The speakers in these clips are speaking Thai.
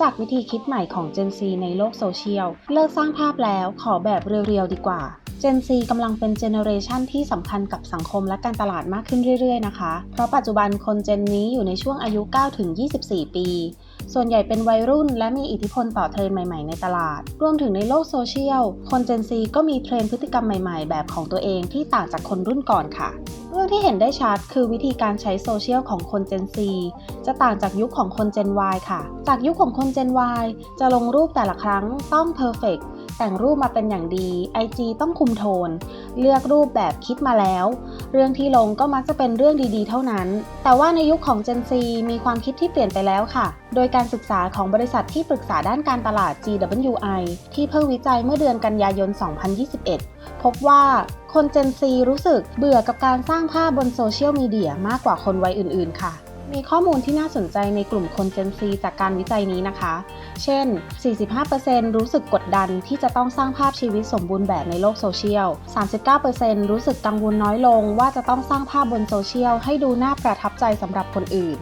จักวิธีคิดใหม่ของ Gen Z ในโลกโซเชียล เลิกสร้างภาพแล้วขอแบบเรียวๆดีกว่า Gen Z กำลังเป็นเจเนอเรชันที่สำคัญกับสังคมและการตลาดมากขึ้นเรื่อยๆนะคะ เพราะปัจจุบันคนเจนนี้อยู่ในช่วงอายุ 9-24 ปี ส่วนใหญ่เป็นวัยรุ่น และมีอิทธิพลต่อเทรนด์ใหม่ ๆ ในตลาด รวมถึงในโลกโซเชียล คน Gen Z ก็มีเทรนด์พฤติกรรมใหม่ ๆ แบบของตัวเองที่ต่างจากคนรุ่นก่อนค่ะ เรื่องที่เห็นได้ชัดคือวิธีการใช้โซเชียลของคน Gen Z จะต่างจากยุคของคน Gen Y ค่ะ จากยุคของคน Gen Y จะลงรูปแต่ละครั้งต้องเพอร์เฟกต์ แต่งรูปมาเป็นอย่างดี IG ต้องคุมโทน เลือกรูปแบบคิดมาแล้ว เรื่องที่ลงก็มักจะเป็นเรื่องดีๆ เท่านั้น แต่ว่าในยุคของ Gen Z มีความคิดที่เปลี่ยนไปแล้วค่ะ โดยการศึกษาของบริษัทที่ปรึกษาด้านการตลาด GWI ที่เพิ่งวิจัยเมื่อเดือนกันยายน 2021 พบว่าคน Gen Z รู้สึกเบื่อกับการสร้างภาพบนโซเชียลมีเดียมากกว่าคนวัยอื่นๆ ค่ะ มีข้อมูลที่น่าสนใจในกลุ่มคน Gen Z จากการวิจัยนี้นะคะ เช่น 45%รู้สึกกดดันที่จะต้องสร้างภาพชีวิตสมบูรณ์แบบในโลกโซเชียล 39%รู้สึกกังวลน้อยลงว่าจะต้องสร้างภาพบนโซเชียลให้ดูน่าประทับใจสำหรับคนอื่น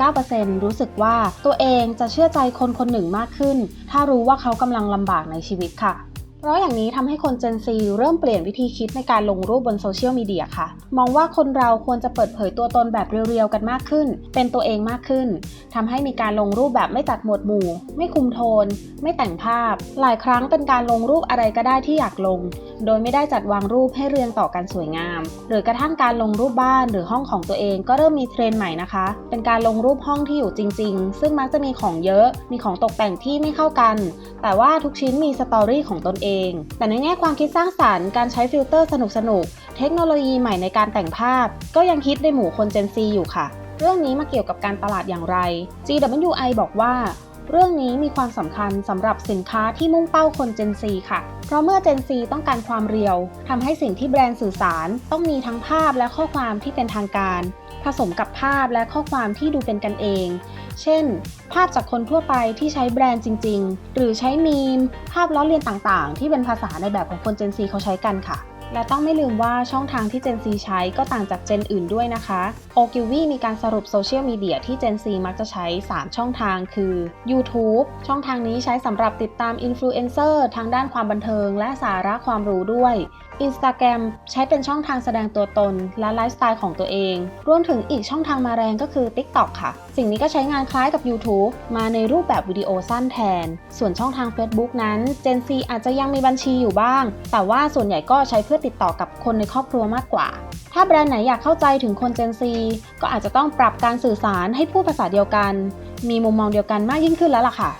39%รู้สึกว่าตัวเองจะเชื่อใจคนคนหนึ่งมากขึ้น ถ้ารู้ว่าเขากำลังลำบากในชีวิตค่ะ เพราะอย่างนี้ทำให้คน Gen Z เริ่มเปลี่ยนวิธีคิดในการลงรูปบนโซเชียลมีเดียค่ะ มองว่าคนเราควรจะเปิดเผยตัวตนแบบเรียวๆกันมากขึ้น เป็นตัวเองมากขึ้นทำให้มีการลงรูปแบบไม่จัดหมวดหมู่ ไม่คุมโทน ไม่แต่งภาพ หลายครั้งเป็นการลงรูปอะไรก็ได้ที่อยากลง โดยไม่ได้จัดวางรูปให้เรียงต่อกันสวยงาม หรือกระทั่งการลงรูปบ้านหรือห้องของตัวเองก็เริ่มมีเทรนใหม่นะคะ เป็นการลงรูปห้องที่อยู่จริง ๆ ซึ่งมักจะมีของเยอะ มีของตกแต่งที่ไม่เข้ากัน แต่ว่าทุกชิ้นมีสตอรี่ของตนเองแต่ในแง่ความคิดสร้างสารรค์ การใช้ฟิลเตอร์สนุกๆเทคโนโลยีใหม่ในการแต่งภาพ ก็ยังฮิตในหมู่คน Gen Z อยู่ค่ะ เรื่องนี้มาเกี่ยวกับการตลาดอย่างไร GWI บอกว่าเรื่องนี้มีความสำคัญสำหรับสินค้าที่มุ่งเป้าคน Gen Z ค่ะ เพราะเมื่อ Gen Z ต้องการความเรียว ทำให้สิ่งที่แบรนด์สื่อสาร ต้องมีทั้งภาพและข้อความที่เป็นทางการ ผสมกับภาพและข้อความที่ดูเป็นกันเอง เช่น ภาพจากคนทั่วไปที่ใช้แบรนด์จริง ๆ หรือใช้มีม ภาพล้อเลียนต่างๆ ที่เป็นภาษาในแบบของคน Gen Z เขาใช้กันค่ะ และต้องไม่ลืมว่าช่องทางที่ Gen Z ใช้ก็ต่างจาก Gen อื่นด้วยนะคะ o g i v y มีการสรุปโซเชียลมีเดียที่ Gen Z มักจะใช้ 3 ช่องทางคือ YouTube ช่องทางนี้ใช้สำหรับติดตามอินฟลูเอนเซอร์ทางด้านความบันเทิง และสาระความรู้ด้วย Instagram ใช้เป็นช่องทางแสดงตัวตนและไลฟ์สไตล์ของตัวเอง รวมถึงอีกช่องทางมาแรงก็คือ TikTok ค่ะ สิ่งนี้ก็ใช้งานคล้ายกับ YouTube มาในรูปแบบวิดีโอสั้นแทน ส่วนช่องทาง Facebook นั้น Gen Z อาจจะยังมีบัญชีอยู่บ้าง แต่ว่าส่วนใหญ่ก็ใช้เพื่อติดต่อกับคนในครอบครัวมากกว่า ถ้าแบรนด์ไหนอยากเข้าใจถึงคน Gen Z ก็อาจจะต้องปรับการสื่อสารให้พูดภาษาเดียวกัน มีมุมมองเดียวกันมากยิ่งขึ้นแล้วล่ะค่ะ